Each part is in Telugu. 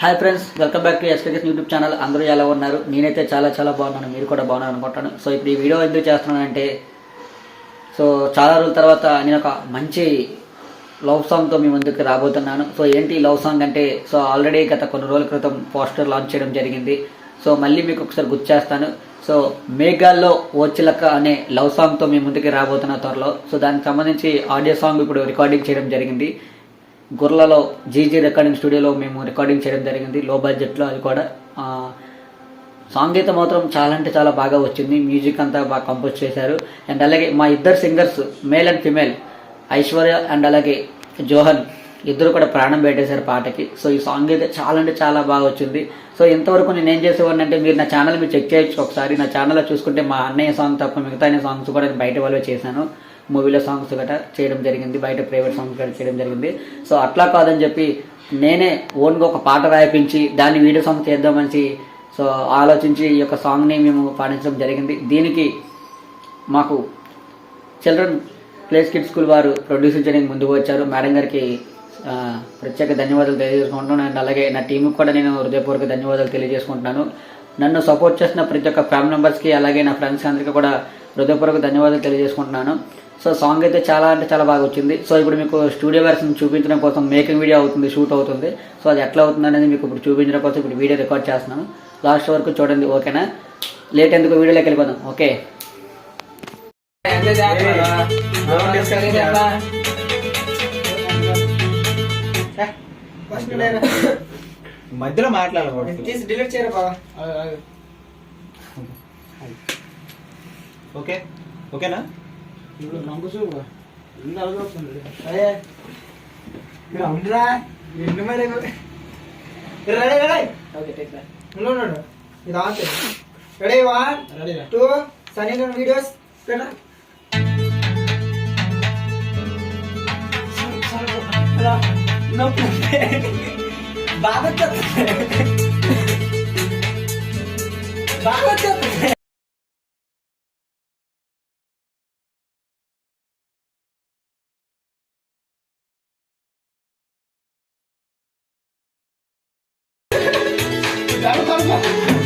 Hi friends welcome back to SKS YouTube channel అందరూ ఎలా ఉన్నారు? నేనైతే చాలా చాలా బాగున్నాను. మీరు కూడా బాగున్నారు అనుకుంటాను. సో ఇప్పుడు ఈ వీడియో ఎందుకు చేస్తున్నానంటే సో చాలా రోజుల తర్వాత నేను ఒక మంచి లవ్ సాంగ్తో మీ ముందుకు రాబోతున్నాను. సో ఏంటి లవ్ సాంగ్ అంటే సో ఆల్రెడీ గత కొన్ని రోజుల క్రితం పోస్టర్ లాంచ్ చేయడం జరిగింది. సో మళ్ళీ మీకు ఒకసారి గుర్తు చేస్తాను. సో మేఘాల్లో ఓచిలక్క అనే లవ్ సాంగ్తో మీ ముందుకి రాబోతున్న త్వరలో. సో దానికి సంబంధించి ఆడియో సాంగ్ ఇప్పుడు రికార్డింగ్ చేయడం జరిగింది. గుర్లలో జీజీ రికార్డింగ్ స్టూడియోలో మేము రికార్డింగ్ చేయడం జరిగింది. లో బడ్జెట్లో అది కూడా ఆ, సాంగ్ అయితే మాత్రం చాలా అంటే చాలా బాగా వచ్చింది. మ్యూజిక్ అంతా బాగా కంపోజ్ చేశారు. అండ్ అలాగే మా ఇద్దరు singers male and female Aishwarya and అలాగే జోహన్ ఇద్దరు కూడా ప్రాణం పెట్టేశారు పాటకి. సో ఈ సాంగ్ అయితే చాలా అంటే చాలా బాగా వచ్చింది. సో ఇంతవరకు నేను ఏం చేసేవాడిని అంటే మీరు నా ఛానల్ మీరు చెక్ చేయొచ్చు ఒకసారి. నా ఛానల్లో చూసుకుంటే మా అన్నయ్య సాంగ్ తప్ప మిగతా సాంగ్స్ కూడా నేను బయట వాళ్ళు చేశాను. మూవీలో సాంగ్స్ గట్రా చేయడం జరిగింది బయట ప్రైవేట్ సాంగ్స్ గట్రా చేయడం జరిగింది. సో అట్లా కాదని చెప్పి నేనే ఓన్గా ఒక పాట రాయిపించి దాన్ని వీడియో సాంగ్ చేద్దామని సో ఆలోచించి ఈ యొక్క సాంగ్ని మేము పాటించడం జరిగింది. దీనికి మాకు చిల్డ్రన్ ప్లేస్ కిడ్ స్కూల్ వారు ప్రొడ్యూసర్ చేయడానికి ముందుకు వచ్చారు. మేడం గారికి ప్రత్యేక ధన్యవాదాలు తెలియజేసుకుంటున్నాను. అండ్ అలాగే నా టీంకి కూడా నేను హృదయపూర్వక ధన్యవాదాలు తెలియజేసుకుంటున్నాను. నన్ను సపోర్ట్ చేసిన ప్రతి ఒక్క ఫ్యామిలీ మెంబర్స్కి అలాగే నా ఫ్రెండ్స్ అందరికీ కూడా హృదయపూర్వక ధన్యవాదాలు తెలియజేసుకుంటున్నాను. సో సాంగ్ అయితే చాలా అంటే చాలా బాగా వచ్చింది. సో ఇప్పుడు మీకు స్టూడియో వెర్షన్ చూపించడం కోసం మేకింగ్ వీడియో అవుతుంది షూట్ అవుతుంది. సో అది ఎట్లా అవుతుంది అనేది మీకు ఇప్పుడు చూపించడం కోసం ఇప్పుడు వీడియో రికార్డ్ చేస్తున్నాను. లాస్ట్ వరకు చూడండి ఓకేనా లేట్ ఎందుకు వీడియోలోకి వెళ్ళిపోదాం ఓకే మధ్యలో మాట్లాడకూడదు. తీసి డిలీట్ చేయరా బావా? ఓకే ఓకేనా అదే ఉండరా. ఎన్ని మరి రెడీ రెడీ. ఓకే టేక్ ఉండు ఉండు, ఉండు. ఇది. On ready one two Sunny videos. పెట్టరా బాగా వచ్చేస్తుంది. బాగా వచ్చేస్తుంది. చాలా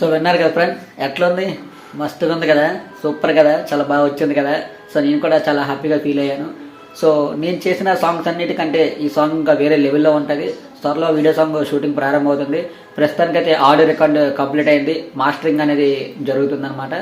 సో విన్నారు కదా ఫ్రెండ్ ఎట్లా ఉంది మస్తుగా ఉంది కదా? సూపర్ కదా? చాలా బాగా వచ్చింది కదా? సో నేను కూడా చాలా హ్యాపీగా ఫీల్ అయ్యాను. సో నేను చేసిన సాంగ్స్ అన్నిటికంటే ఈ సాంగ్ ఇంకా వేరే లెవెల్లో ఉంటుంది. త్వరలో వీడియో సాంగ్ షూటింగ్ ప్రారంభమవుతుంది ప్రస్తుతానికైతే ఆడియో రికార్డ్ కంప్లీట్ అయింది. మాస్టరింగ్ అనేది జరుగుతుందన్నమాట.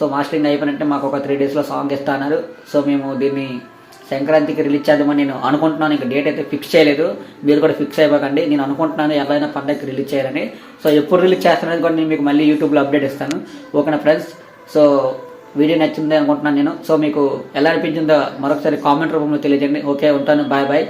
సో మాస్టరింగ్ అయిపోయినట్టే మాకు ఒక త్రీ డేస్లో సాంగ్ ఇస్తాన్నారు. సో మేము దీన్ని సంక్రాంతికి రిలీజ్ చేద్దామని నేను అనుకుంటున్నాను. ఇంకా డేట్ అయితే ఫిక్స్ చేయలేదు. మీరు కూడా ఫిక్స్ అయిపోకండి. నేను అనుకుంటున్నాను ఎలాగైనా పండగకి రిలీజ్ చేయాలని. సో ఎప్పుడు రిలీజ్ చేస్తున్నది కూడా నేను మీకు మళ్ళీ యూట్యూబ్లో అప్డేట్ ఇస్తాను. ఓకేనా ఫ్రెండ్స్ సో వీడియో నచ్చింది అనుకుంటున్నాను నేను. సో మీకు ఎలా అనిపించిందో మరొకసారి కామెంట్ రూపంలో తెలియజేయండి. ఓకే ఉంటాను. Bye bye